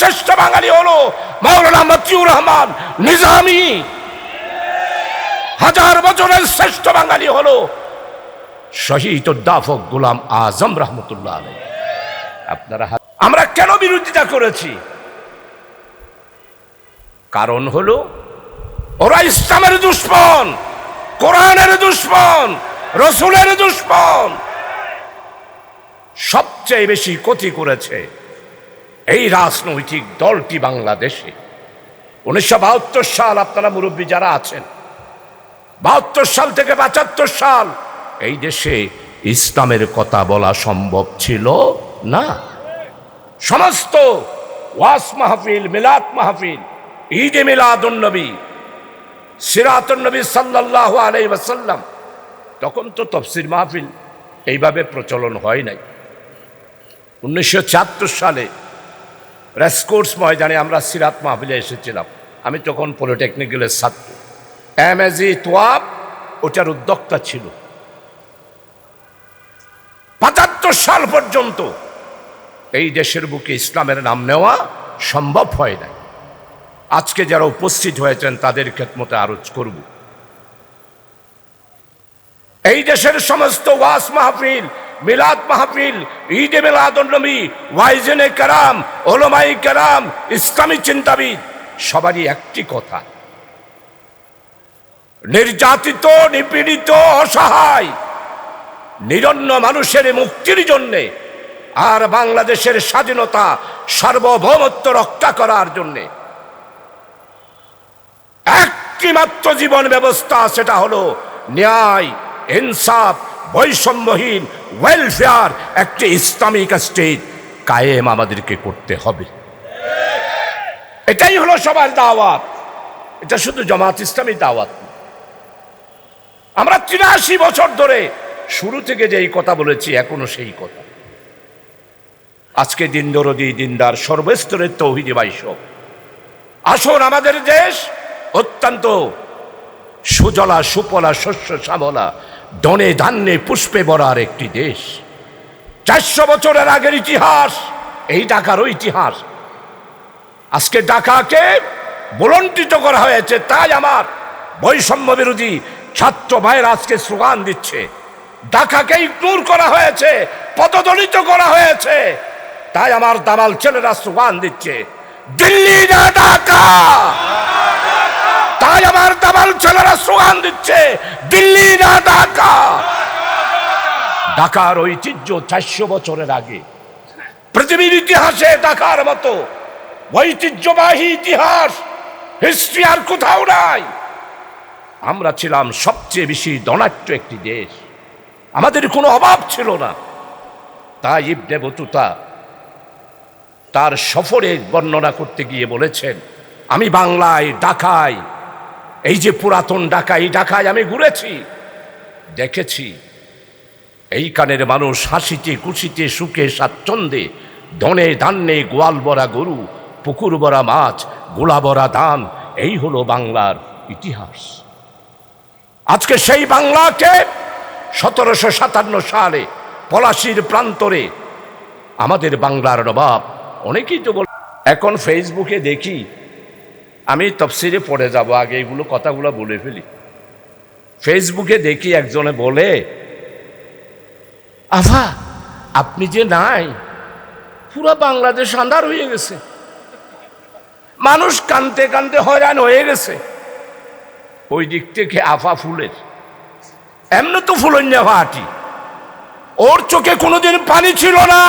শ্রেষ্ঠ বাঙালি হলো মাওলানা মতিউর রহমান নিজামি। হাজার বছরের শ্রেষ্ঠ বাঙালি হলো শহীদ উদ্দাফক গোলাম আজম রহমতুল্লাহ আলাই আপনারা আমরা কেন বিরোধিতা করেছি? কারণ হলো ওরা ইসলামের দুশ্মন, কোরআনের দুশ্মন, রসুলের দুশ্মন। সবচেয়ে বেশি ক্ষতি করেছে এই রাজনৈতিক দলটি বাংলাদেশে। উনিশশো বাহাত্তর সাল আপনারা মুরব্বী যারা আছেন, বাহাত্তর সাল থেকে পঁচাত্তর সাল, এই দেশে ইসলামের কথা বলা সম্ভব ছিল না। সমস্ত ওয়াস মাহফিল, মিলাদ মাহফিল, ঈদে মিলাদুন্নবী সিরাতুন্নবী সাল্লাল্লাহু আলাইহি ওয়াসাল্লাম, তখন তো তফসির মাহফিল এইভাবে প্রচলন হয় নাই। উনিশশো ছিয়াত্তর সালে রেসকোর্স ময়দানে আমরা সিরাত মাহফিলে এসেছিলাম। আমি তখন পলিটেকনিক্যালের ছাত্র। এম এজ ই তোয়াব, ওটার উদ্যোক্তা ছিল। পঁচাত্তর সাল পর্যন্ত এই দেশের বুকে ইসলামের নাম নেওয়া সম্ভব হয় নাই। আজকে যারা উপস্থিত হয়েছেন, তাদের খেতমতে আরজ করব। এই দেশের সমস্ত ওয়াস মাহফিল মিলাদ মাহফিল ঈদে মিলাদুন্নবী ওয়াইজেনে কারাম ওলমাই কারাম, ইসলামী চিন্তাবিদ, সবারই একটি কথা। নির্যাতিত, নিপীড়িত, অসহায়, নিরন্ন মানুষের মুক্তির জন্যে আর বাংলাদেশের স্বাধীনতা, সার্বভৌমত্ব রক্ষা করার জন্যে। একটি মাত্র জীবন ব্যবস্থা, সেটা হলো ন্যায়, ইনসাফ, বৈষম্যহীন ওয়েলফেয়ার একটি ইসলামিক স্টেট কায়েম আমাদেরকে করতে হবে। এটাই হলো সবার দাওয়াত। এটা শুধু জামাত ইসলামী দাওয়াত আমরা তিরাশি বছর ধরে শুরু থেকে যেই কথা বলেছি, এখনও সেই কথা। আজকে দিন দরদি, দিনদার, সর্বস্তরের তৌহিদি বাইশক আসুন আমাদের দেশ অত্যন্ত সুজলা, সুপলা, শস্য, শ্যামলা দনে ধান্যে পুষ্পে ভরার একটি দেশ। চারশো বছরের আগের ইতিহাস, এই ঢাকারও ইতিহাস। আজকে ঢাকাকে বলন্টিত করা হয়েছে, তাই আমার বৈষম্য বিরোধী ছাত্র ভাইয়ের আজকে স্লোগান দিচ্ছে। ঢাকাকে ইগনোর করা হয়েছে, পদদলিত করা হয়েছে। তাই আমার দামাল ছেলেরা স্লোগান দিচ্ছে, দিল্লি না তাই আমার দামাল ছেলেরা স্লোগান দিচ্ছে, দিল্লি না ঢাকা। ঢাকার ঐতিহ্য চারশো বছরের আগে। পৃথিবীর ইতিহাসে ঢাকার মতো ঐতিহ্যবাহী ইতিহাস হিস্ট্রি আর কোথাও নাই। আমরা ছিলাম সবচেয়ে বেশি ধনাঢ্য একটি দেশ। আমাদের কোনো অভাব ছিল না। তাই ইবনে বতুতা তার সফরে বর্ণনা করতে গিয়ে বলেছেন, আমি বাংলায়, ঢাকায় এই যে পুরাতন ঢাকা এই ঢাকায় আমি ঘুরেছি, দেখেছি। এই কানের মানুষ হাসিতে, খুশিতে, সুখে, স্বাচ্ছন্দ্যে, ধনে ধান্যে গোয়াল বরা গরু, পুকুর বরা মাছ, গোলা বরা ধান, এই হলো বাংলার ইতিহাস। আজকে সেই বাংলাকে সতেরোশো সাতান্ন সালে পলাশির প্রান্তরে আমাদের বাংলার নবাব অনেকেই তো বল এখন ফেসবুকে দেখি আমি তফসিরে পড়ে যাব, আগে এইগুলো কথাগুলো বলে ফেলি। ফেসবুকে দেখি একজনে বলে আভা আপনি যে নাই, পুরো বাংলাদেশ আন্ধার হয়ে গেছে। মানুষ কানতে কানতে হয়রান হয়ে গেছে। ওই দিক থেকে আফা ফুলের। এমনি তো ফুলন্যা ভাটি ওর চোখে কোনোদিন পানি ছিল না।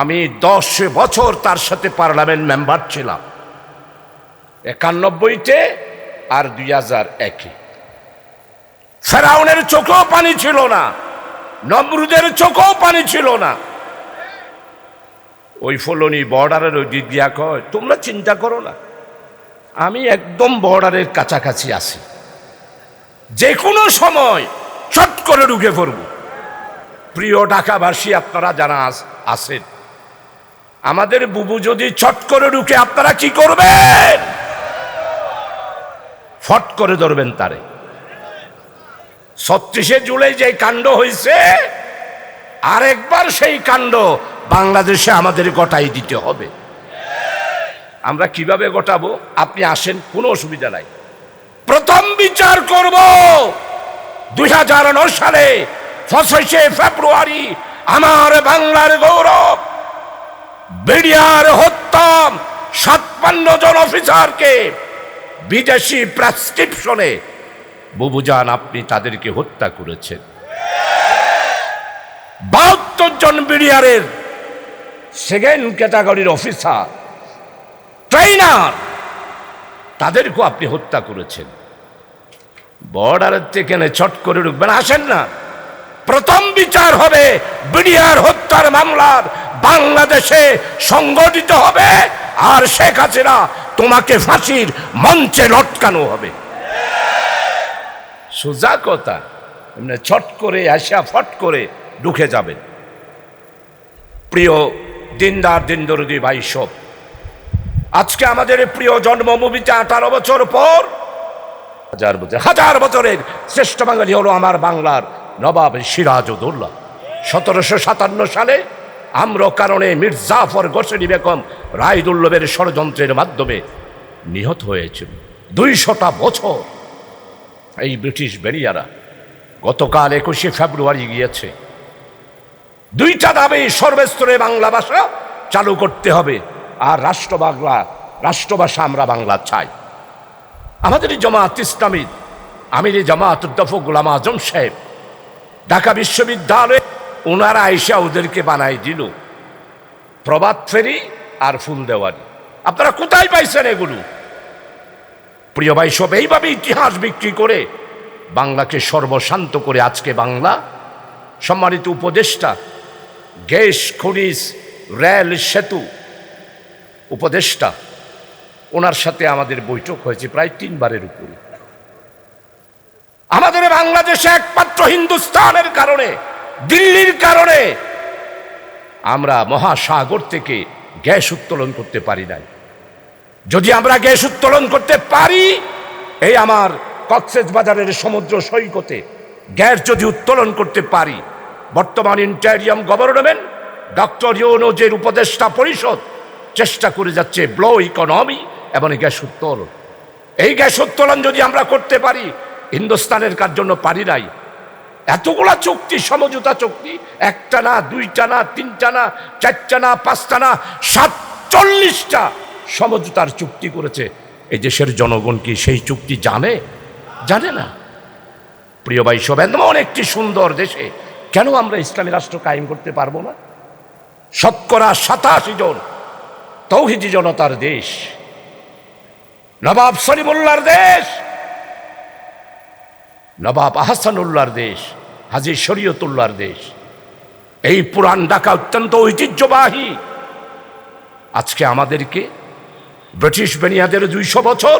আমি দশ বছর তার সাথে পার্লামেন্ট মেম্বার ছিলাম। একানব্বইতে আর দুই হাজার একে। ফেরাউনের চোখেও পানি ছিল না, নমরুদের চোখেও পানি ছিল না। ওই ফলনি বর্ডারের ওই দিক দিয়া কয়, তোমরা চিন্তা করো না, আমি একদম বর্ডারের কাছাকাছি আছি। যে কোনো সময় চট করে ঢুকে পড়ব। প্রিয় ঢাকাবাসী, আপনারা যারা আছেন আমাদের বুবু যদি ছট করে ঢুকে আপনারা কি করবেন? ফট করে ধরবেন তারে। ছত্রিশে জুলাই যে কাণ্ড হয়েছে আরেকবার সেই কাণ্ড বাংলাদেশে আমাদের গটাই দিতে হবে। আমরা কীভাবে গটাবো? আপনি আসেন, কোনো অসুবিধা নাই। প্রথম বিচার করব। দুই হাজার নয় সালে, পঁচিশে ফেব্রুয়ারি, আমার বাংলার গৌরব। বিডিআর হত্যা সাতপান্ন জন অফিসারকে বিদেশি প্রেসক্রিপশনে বুবুজান আপনি তাদেরকে হত্যা করেছেন। বাহাত্তর জন বিডিআরের সেকেন্ড ক্যাটাগরির অফিসার ট্রেনার তাদেরকেও আপনি হত্যা করেছেন। বর্ডারের থেকে চট করে ঢুকবেন, আসেন না। প্রথম বিচার হবে বিডিআর হত্যার মামলার বাংলাদেশে সংগঠিত হবে, আর শেখ হাসিনা তোমাকে ফাঁসির মঞ্চে লটকানো হবে। সোজা কথা, এমনি ছট করে আসা ফট করে ঢুকে যাবেন। প্রিয় দিনদার দিন দিনদরদি ভাই সব, আজকে আমাদের প্রিয় জন্মভূমিতে আঠারো বছর পর, হাজার বছর, হাজার বছরের শ্রেষ্ঠ বাঙালি হলো আমার বাংলার নবাব সিরাজউদ্দৌলা। সতেরোশো সাতান্ন সালে আম্র কারণে মির্জাফর গোসেনি বেগম রায়দুল্লভের ষড়যন্ত্রের মাধ্যমে নিহত হয়েছিল। দুইশটা বছর। এই ব্রিটিশ বেরিয়ারা গতকাল একুশে ফেব্রুয়ারি গিয়েছে। দুইটা দাবি সর্বস্তরে বাংলা ভাষা চালু করতে হবে আর রাষ্ট্র বাংলা রাষ্ট্রভাষা আমরা বাংলা চাই। আমাদের জামাত ইসলামী আমির জামাত উদ্দফ গোলাম আজম সাহেব, ঢাকা বিশ্ববিদ্যালয়ে ওনারা আইসা ওদেরকে বানাই দিল। প্রবাদ ফেরি আর ফুল দেওয়ারি আপনারা কোথায় পাইছেন এগুলো? প্রিয় ভাই, সব এইভাবে ইতিহাস বিক্রি করে বাংলাকে সর্বশান্ত করে আজকে বাংলা সম্মানিত উপদেষ্টা গ্যাস, খনিজ, রেল, সেতু উপদেষ্টা, ওনার সাথে আমাদের বৈঠক হয়েছে প্রায় তিনবারের উপরে। আমাদের বাংলাদেশে একমাত্র হিন্দুস্তানের কারণে দিল্লির কারণে আমরা মহাসাগর থেকে গ্যাস উত্তোলন করতে পারি নাই। যদি আমরা গ্যাস উত্তোলন করতে পারি, এই আমার কক্সেস বাজারের সমুদ্র সৈকতে গ্যাস যদি উত্তোলন করতে পারি, বর্তমান ইন্টারিয়াম গভর্নমেন্ট, ডক্টর ইউনোজের উপদেষ্টা পরিষদ চেষ্টা করে যাচ্ছে ব্লো ইকোনমি এবং গ্যাস উত্তোলন। এই গ্যাস উত্তোলন যদি আমরা করতে পারি, হিন্দুস্তানের কার জন্য পারি নাই এতগুলা চুক্তি, সমঝোতা চুক্তি, একটা না, দুইটা না, তিনটা না, চারটা না, পাঁচটা না, সাতচল্লিশটা সমঝোতার চুক্তি করেছে। এই দেশের জনগণ কি সেই চুক্তি জানে? জানে না। প্রিয় ভাই সব এমন একটি সুন্দর দেশে কেন আমরা ইসলামী রাষ্ট্র কায়েম করতে পারব না? শতকরা সাতাশি জন তৌহিদি জনতার দেশ, নবাব সলিমুল্লার দেশ নবাব আহসানুল্লাহর দেশ হাজি শরীয়তুল্লাহর দেশ। এই পুরান ঢাকা অত্যন্ত ঐতিহ্যবাহী। আজকে আমাদেরকে ব্রিটিশ বেনিয়াদের দুইশো বছর,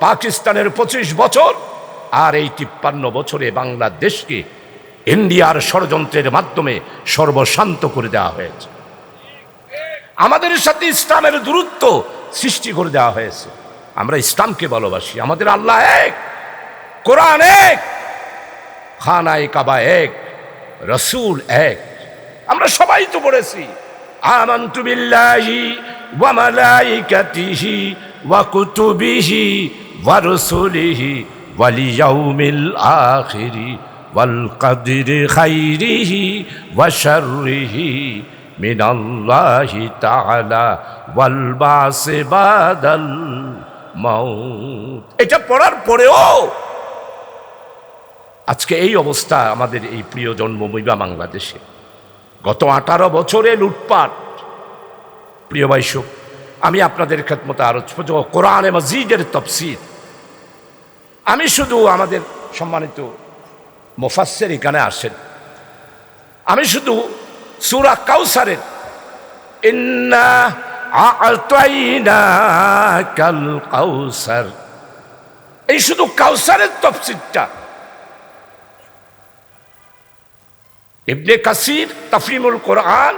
পাকিস্তানের পঁচিশ বছর, আর এই তিপ্পান্ন বছরে বাংলাদেশকে ইন্ডিয়ার ষড়যন্ত্রের মাধ্যমে সর্বশান্ত করে দেওয়া হয়েছে। আমাদের সাথে ইসলামের দূরত্ব সৃষ্টি করে দেওয়া হয়েছে। আমরা ইসলামকে ভালোবাসি, আমাদের আল্লাহ এক। কোরআন এক, খানায় কাবা এক, রসুল এক। আমরা সবাই তো পড়েছি, আমান্তু বিল্লাহি ওয়া মালাইকাতিহি ওয়া কুতুবিহি ওয়া রসুলিহি ওয়াল ইয়াউমিল আখিরি ওয়াল কদরি খাইরিহি ওয়া শাররিহি মিনাল্লাহি তাআলা ওয়াল বাসি বাদাল মাউত। এটা পড়ার পরেও আজকে এই অবস্থা আমাদের এই প্রিয় জন্মভূমি বা বাংলাদেশে। গত আঠারো বছরে লুটপাট। প্রিয় বাইশক আমি আপনাদের খেতমতো আরও কোরআনে মজিদের তফসির আমি শুধু আমাদের সম্মানিত মোফাসের এখানে আসেন। আমি শুধু সুরা কাউসারের, ইন্না কাল কাউসার এই শুধু কাউসারের তফসিরটা ইবনে কাসির তফিমুল কোরআন,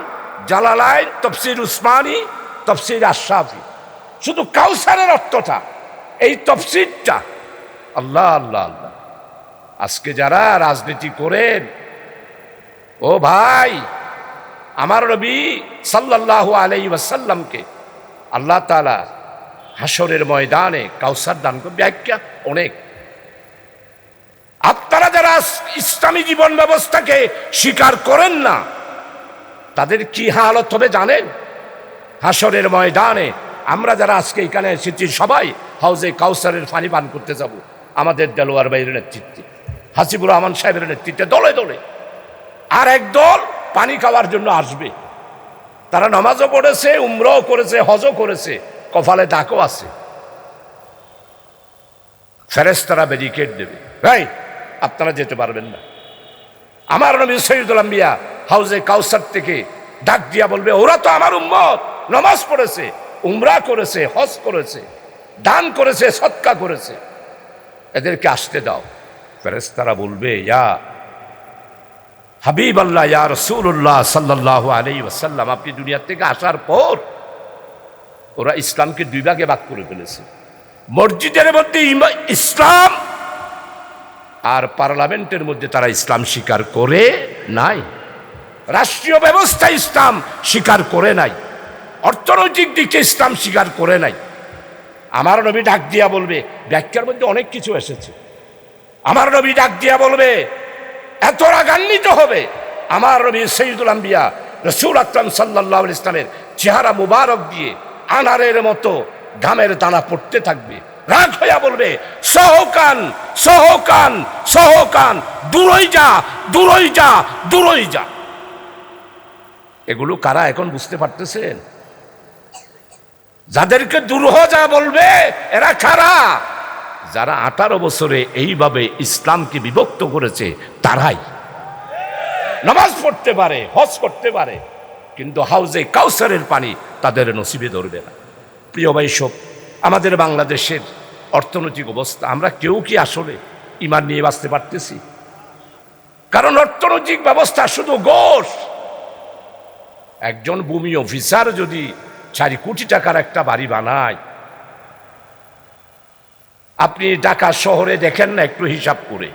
জালালাইন, তফসির উসমানী, তফসির আশাফি শুধু কাউসারের অর্থটা, এই তফসিরটা। আল্লাহ আল্লাহ আল্লাহ। আজকে যারা রাজনীতি করেন, ও ভাই, আমার নবী সাল্লাল্লাহু আলাই ওয়াসাল্লামকে আল্লাহ তালা হাসরের ময়দানে কাউসার দান করবে। ব্যাখ্যা অনেক। যারা ইসলামী জীবন ব্যবস্থাকে স্বীকার করেন না, তাদের কি হালত হবে জানেন? হাসরের ময়দানে আমরা যারা আজকে এখানে এসেছি, সবাই হাউজে কাউসারের পানি পান করতে যাব, আমাদের দেলোয়ার বাইরের নেতৃত্বে, হাসিবুর রহমান সাহেবের নেতৃত্বে, দলে দলে। আর এক দল পানি খাওয়ার জন্য আসবে। তারা নামাজও পড়েছে, উমরাও করেছে, হজও করেছে, কপালে ডাকও আছে। ফেরেস তারা ব্যারিকেড দেবে। ভাই আপনারা যেতে পারবেন না। আমার নবী সৈয়দুল আম্বিয়া হাউজে কাউসার থেকে ডাক দিয়া বলবে, ওরা তো আমার উম্মত। নমাজ পড়েছে, উমরা করেছে, হজ করেছে, দান করেছে সৎকা করেছে। এদেরকে আসতে দাও। ফেরেস্তারা বলবে, ইয়া হাবিব আল্লাহ ইয়া রসুল্লাহ সাল্লাহ আলাই ওসাল্লাম আপনি দুনিয়ার থেকে আসার পর ওরা ইসলামকে দুই ভাগে ভাগ করে ফেলেছে। মসজিদের মধ্যে ইসলাম আর পার্লামেন্টের মধ্যে তারা ইসলাম স্বীকার করে নাই। রাষ্ট্রীয় ব্যবস্থা ইসলাম স্বীকার করে নাই। অর্থনৈতিক দিকে ইসলাম স্বীকার করে নাই। আমার নবী ডাক দিয়া বলবে, ব্যাখ্যার মধ্যে অনেক কিছু এসেছে। আমার নবী ডাক দিয়া বলবে, এত রাগান্বিত হবে। আমার নবী সৈয়দুল আম্বিয়া রসুল আকরাম সাল্লাহ ইসলামের চেহারা মুবারক দিয়ে আনারের মতো ঘামের দানা পড়তে থাকবে। রাগ হইয়া বলবে, সহকান সহকান সহকান, দূরই যা দূরই যা দূরই যা। এগুলো কারা এখন বুঝতে পারতেছেন? যাদেরকে দুরূহ যা বলবে, এরা কারা? যারা আঠারো বছরে এইভাবে ইসলামকে বিভক্ত করেছে, তারাই। নামাজ পড়তে পারে, হজ করতে পারে, কিন্তু হাউজে কাউসারের পানি তাদের নসিবে ধরবে না। প্রিয় বৈশব আমাদের বাংলাদেশের অর্থনৈতিক অবস্থা, আমরা কেউ কি আসলে ইমান নিয়ে বাঁচতে পারতেছি? কারণ অর্থনৈতিক ব্যবস্থা শুধু গোষ একজন ভূমি অফিসার যদি চারি কোটি টাকার একটা বাড়ি বানায়, আপনি ঢাকা শহরে দেখেন না একটু হিসাব করে।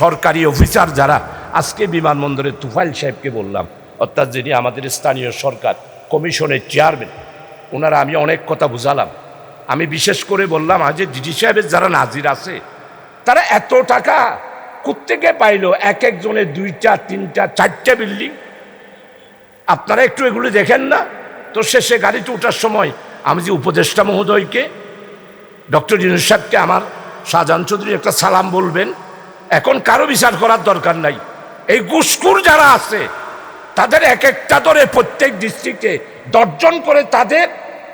সরকারি অফিসার যারা, আজকে বিমানবন্দরে তুফাইল সাহেবকে বললাম, অর্থাৎ যিনি আমাদের স্থানীয় সরকার কমিশনের চেয়ারম্যান, ওনারা আমি অনেক কথা বুঝালাম। আমি বিশেষ করে বললাম আজ ডিডি সাহেবের যারা নাজির আছে, তারা এত টাকা কোত্থেকে পাইলো? এক একজনের দুইটা, তিনটা, চারটা বিল্ডিং? আপনারা একটু এগুলো দেখেন না? তো শেষে গাড়িতে ওঠার সময় আমি যে উপদেষ্টা মহোদয়কে, ডক্টর ইনুস সাহেবকে, আমার শাহজাহান চৌধুরী একটা সালাম বলবেন, এখন কারও বিচার করার দরকার নাই। এই গুসকুর যারা আছে, তাদের এক একটা ধরে প্রত্যেক ডিস্ট্রিক্টে দর্জন করে তাদের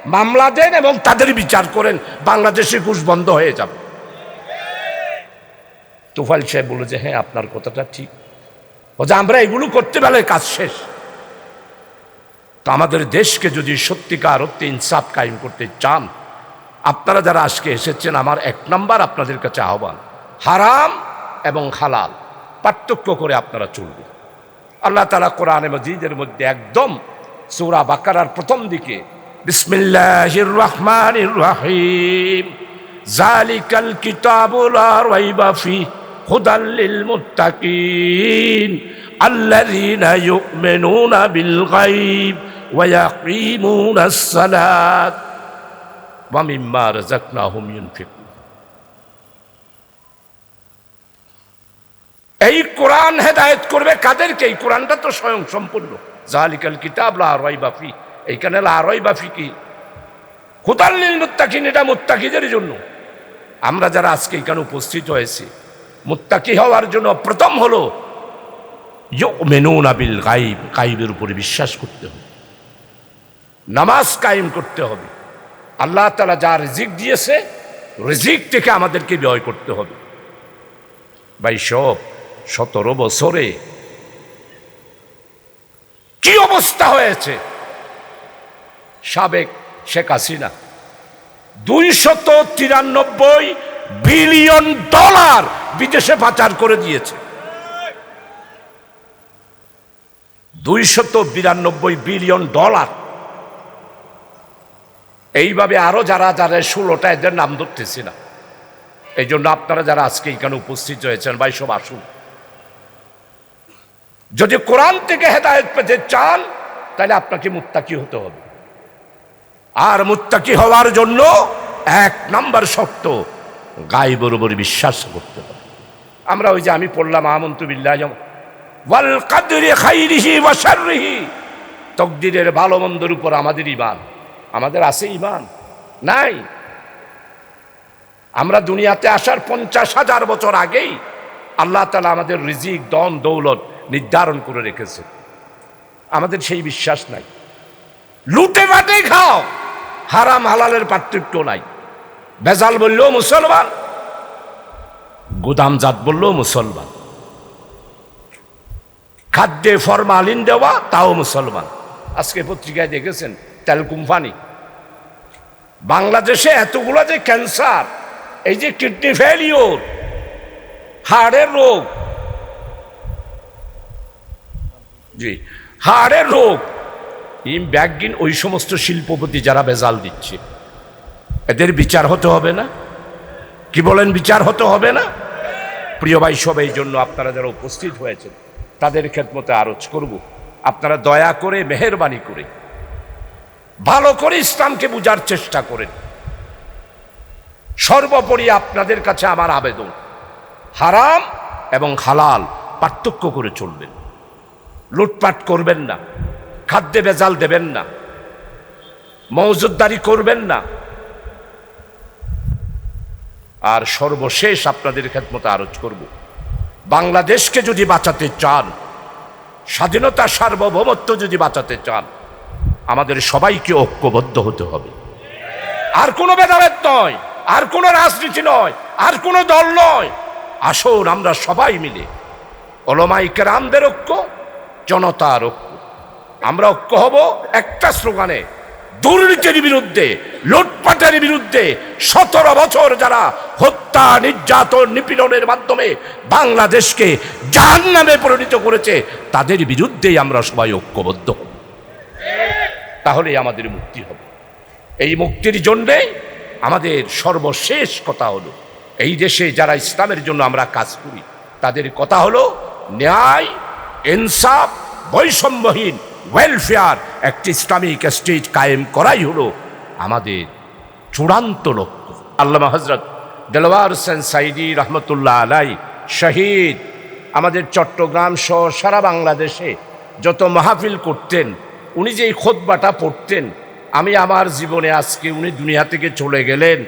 মামলা দেন এবং তাদের বিচার করেন, বাংলাদেশে ঘুষ বন্ধ হয়ে যাবে। তুফাইল সাহেব বলে যে হ্যাঁ আপনার কথাটা ঠিক। যে আমরা এগুলো করতে পারলে কাজ শেষ। তো আমাদের দেশকে যদি সত্যিকার অর্থে ইনসাফ কায়েম করতে চান, আপনারা যারা আজকে এসেছেন, আমার এক নম্বর আপনাদের কাছে আহ্বান। হারাম এবং হালাল, পার্থক্য করে আপনারা চলবেন। আল্লাহ তালা কোরআনে মজিদের মধ্যে একদম সৌরা বাকারার প্রথম দিকে বিসমিল্লাহির রহমানির রহিম জালিকাল কিতাবুল রাইবা ফি হুদাল লিল মুত্তাকিন আল্লাযীনা ইউমিনুনা বিল গায়ব ওয়া ইয়াকিমুনাস সালাত ওয়া মিম্মা রাযাকনাহুম ইউনফিকুন এই কোরআন হেদায়েত করবে কাদেরকে এই কোরআনটা তো স্বয়ং সম্পূর্ণ জালিকাল কিতাব লা রাইবা ফি এইখানে লা রাইবা ফি কি হুদাল্লিল মুত্তাকিন, এটা মুত্তাকিদের জন্য। আমরা যারা আজকে এখানে উপস্থিত হয়েছি, মুত্তাকি হওয়ার জন্য প্রথম হলো মেনুন আবিল গাইব, গাইবের উপরে বিশ্বাস করতে হবে। নামাজ কায়েম করতে হবে। আল্লাহ তালা যা রিজিক দিয়েছে, রিজিক থেকে আমাদেরকে ব্যয় করতে হবে। ভাই, সব সতেরো বছরে কি অবস্থা হয়েছে? সাবেক শেখ হাসিনা। দুইশত তিরানব্বই বিলিয়ন ডলার বিদেশে পাচার করে দিয়েছে। দুইশত বিরানব্বই বিলিয়ন ডলার। এইভাবে আরও যারা যারা ষোলোটা এদের নাম ধরতেছি না। এই জন্য আপনারা যারা আজকে এখানে উপস্থিত হয়েছেন, ভাই, সব আসুন। যদি কোরআন থেকে হেদায়ত পেতে চান, তাহলে আপনাকে মুত্তাকি হতে হবে। আর মুত্তাকি হওয়ার জন্য এক নাম্বার শর্ত গায়ে বরাবর বিশ্বাস করতে হবে। আমরা ওই যে আমি পড়লাম, আমন্তু বিল্লাহ ওয়াল কাদরি খাইরিহি তকদিরের ভালো মন্দর উপর আমাদের ইমান আমাদের আছে ইমান নাই। আমরা দুনিয়াতে আসার পঞ্চাশ হাজার বছর আগেই আল্লাহ তালা আমাদের রিজিক দন দৌলত নির্ধারণ করে রেখেছে। আমাদের সেই বিশ্বাস নাই। লুটে বাটে খাও। হারাম হালালের পার্থক্য নাই। বেজাল বললেও মুসলমান গুদামজাত বললেও মুসলমান। খাদ্যে ফরমালিন দেওয়া, তাও মুসলমান। আজকে পত্রিকায় দেখেছেন তেল কোম্পানি। বাংলাদেশে এতগুলো যে ক্যান্সার, এই যে কিডনি ফেলিওর হাড়ের রোগ, জি, হাড়ের রোগ ইম ব্যাগিন ওই সমস্ত শিল্পপতি যারা বেজাল দিচ্ছে। এদের বিচার হতে হবে না? কি বলেন, বিচার হতে হবে না? প্রিয় ভাই, সব এই জন্য আপনারা যারা উপস্থিত হয়েছেন, তাদের খেদমতে আরজ করব। আপনারা দয়া করে, মেহরবানি করে, ভালো করে ইসলামকে বুঝার চেষ্টা করেন। সর্বোপরি আপনাদের কাছে আমার আবেদন, হারাম এবং হালাল পার্থক্য করে চলবেন। লুটপাট করবেন না। খাদ্যে বেজাল দেবেন না। মৌজুদদারি করবেন না। আর সর্বশেষ আপনাদের খেদমতে আরজ করব। বাংলাদেশকে যদি বাঁচাতে চান, স্বাধীনতা সার্বভৌমত্ব যদি বাঁচাতে চান, আমাদের সবাইকে ঐক্যবদ্ধ হতে হবে। আর কোনো ভেদাভেদ নয়, আর কোনো রাজনীতি নয়, আর কোনো দল নয়। আসুন আমরা সবাই মিলে অলমাইকের আমদের ঐক্য, জনতার ঐক্য আমরা ঐক্য হব একটা স্লোগানে। দুর্নীতির বিরুদ্ধে, লুটপাটের বিরুদ্ধে সতেরো বছর যারা হত্যা, নির্যাতন, নিপীড়নের মাধ্যমে বাংলাদেশকে জাহান নামে পরিণত করেছে, তাদের বিরুদ্ধেই আমরা সবাই ঐক্যবদ্ধ হব। তাহলেই আমাদের মুক্তি হবে। এই মুক্তির জন্যে আমাদের সর্বশেষ কথা হলো, এই দেশে যারা ইসলামের জন্য আমরা কাজ করি, তাদের কথা হলো ন্যায়, ইনসাফ, বৈষম্যহীন ওয়েলফেয়ার একটি ইসলামিক স্টেট কায়েম করাই হলো আমাদের চূড়ান্ত লক্ষ্য। আল্লামা হজরত দেলওয়ার হোসেন সাইদি রহমতুল্লাহ আলাই শহীদ আমাদের চট্টগ্রাম সহ সারা বাংলাদেশে যত মাহফিল করতেন, উনি যে এই খোদবাটা পড়তেন, আমি আমার জীবনে আজকে উনি দুনিয়া থেকে চলে গেলেন।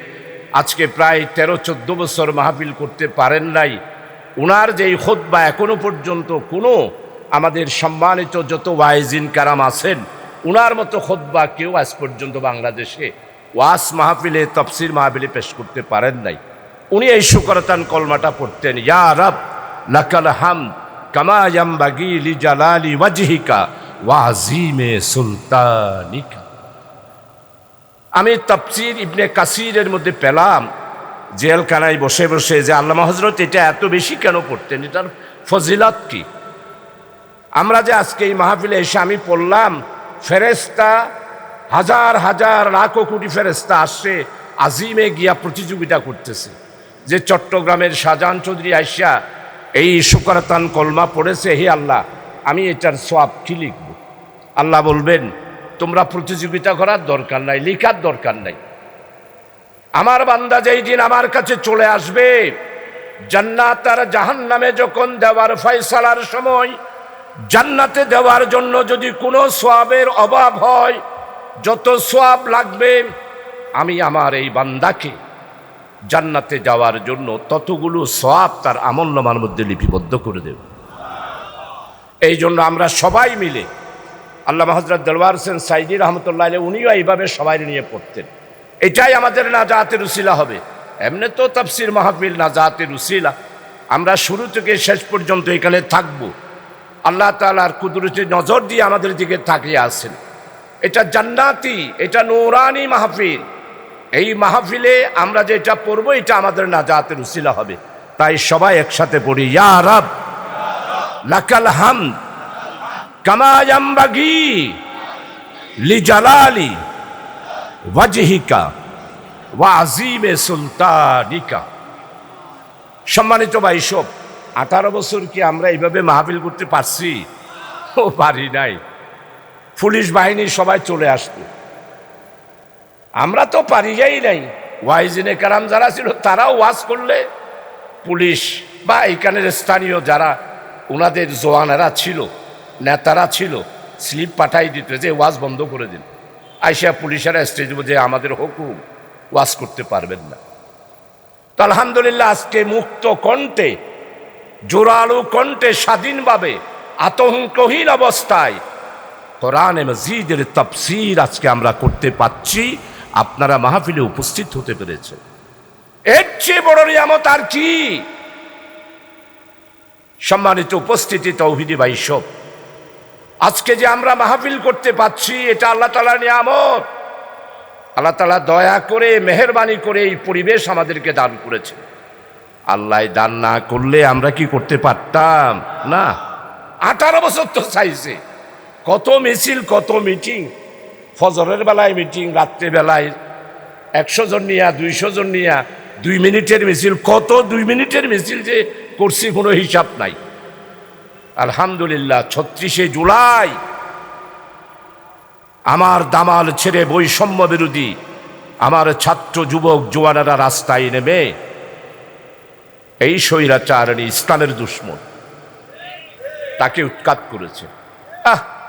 আজকে প্রায় তেরো চোদ্দ বছর মাহফিল করতে পারেন নাই। উনার যে এই খোদবা এখনও পর্যন্ত কোনো আমাদের সম্মানিত যত ওয়াইজিন কারাম আছেন, উনার মতো খোদবা কেউ আজ পর্যন্ত বাংলাদেশে ওয়াস মাহফিলে, তফসির মাহফিলে পেশ করতে পারেন নাই। উনি এই শুকরতান কলমাটা পড়তেন, ইয়া রব, লাকাল হাম কামায়াম বাগি লি জালালি ওয়াজহিকা ওয়াজিমে সুলতানিকা। আমি তফসির ইবনে কাসিরের মধ্যে পেলাম, জেলখানায় বসে বসে যে আল্লামা হজরত এটা এত বেশি কেন পড়তেন, এটার ফজিলত কি? আমরা যে আজকে এই মাহফিলে এসে আমি পড়লাম ফেরেস্তা হাজার হাজার, লাখো কোটি ফেরেস্তা আসছে, আজিমে গিয়া প্রতিযোগিতা করতেছে। যে চট্টগ্রামের শাহজাহান চৌধুরী আইসা এই শুকরাতান কলমা পড়েছে, হে আল্লাহ, আমি এটার সোয়াব কি লিখব? আল্লাহ বলবেন, তোমরা প্রতিযোগিতা করার দরকার নাই, লিখার দরকার নাই। আমার বান্দা যেই দিন আমার কাছে চলে আসবে, জান্নাত আর জাহান নামে যখন দেওয়ার ফয়সালার সময় জান্নাতে দেওয়ার জন্য যদি কোনো সোয়াবের অভাব হয়, যত সোয়াব লাগবে, আমি আমার এই বান্দাকে জান্নাতে যাওয়ার জন্য ততগুলো সোয়াব তার আমল্যমার মধ্যে লিপিবদ্ধ করে দেব। এই জন্য আমরা সবাই মিলে আল্লাহ হজরত দলবার হোসেন সাইদি রহমতুল্লাহ আলী উনিও এইভাবে সবাই নিয়ে পড়তেন। এটাই আমাদের নাজাতের উসিলা হবে। এমনি তো তাফসির মাহফিল নাজাতের উসিলা। আমরা শুরু থেকে শেষ পর্যন্ত এখানে থাকব। আল্লাহ তালার কুদরতি নজর দিয়ে আমাদের দিকে তাকিয়ে আছেন। এটা জান্নাতি, এটা নৌরানি মাহফিল। এই মাহফিলে আমরা যেটা পড়ব, এটা আমাদের না নাজাতের উসিলা হবে। তাই সবাই একসাথে পড়ি, ইয়া রব, লাকাল হামদ, কামা ইয়ামবাগি লিজালালি ওয়াজহিকা ওয়া আজিমে সুলতানিকা। সম্মানিত ভাই সব আঠারো বছর কি আমরা এইভাবে মাহফিল করতে পারছি? ও, পারি নাই। পুলিশ বাহিনী সবাই চলে আসতো। আমরা তো পারি যাই নাই। ওয়াইজিনে কারাম যারা ছিল, তারাও ওয়াজ করলে পুলিশ বা এইখানের স্থানীয় যারা ওনাদের জওয়ানেরা ছিল, নেতারা ছিল, স্লিপ পাঠাই দিত যে ওয়াজ বন্ধ করে দিন। আইসা পুলিশেরা স্টেজ যে আমাদের হুকুম, ওয়াজ করতে পারবেন না। তো আলহামদুলিল্লাহ আজকে মুক্ত কণ্ঠে জোরালো কণ্ঠে স্বাধীনভাবে আতঙ্কহীন অবস্থায় কোরআনে মজিদের তফসির আজকে আমরা করতে পাচ্ছি। আপনারা মাহফিলে উপস্থিত হতে পেরেছে এর চেয়ে বড় নিয়ামত আর কি? সম্মানিত উপস্থিতি তৌহিদি বাইসব আজকে যে আমরা মাহফিল করতে পাচ্ছি, এটা আল্লাহ তালা নিয়ামত। আল্লাহ তালা দয়া করে, মেহরবানি করে এই পরিবেশ আমাদেরকে দান করেছে আল্লাহ দান না করলে আমরা কি করতে পারতাম? না। আঠারো বছর তো চাইছে। কত মিছিল, কত মিটিং। ফজরের বেলায় মিটিং, রাত্রে বেলায় একশো জন নিয়া, দুইশো জন নিয়া, দুই মিনিটের মিছিল। কত দুই মিনিটের মিছিল যে করছি কোনো হিসাব নাই। আলহামদুলিল্লাহ, ছত্রিশে জুলাই আমার দামাল ছেড়ে বৈষম্য বিরোধী আমার ছাত্র, যুবক, জোয়ানারা রাস্তায় নেমে এই স্বৈরাচারণী ইসলামের দুশ্মন। তাকে উৎখাত করেছে। আহ!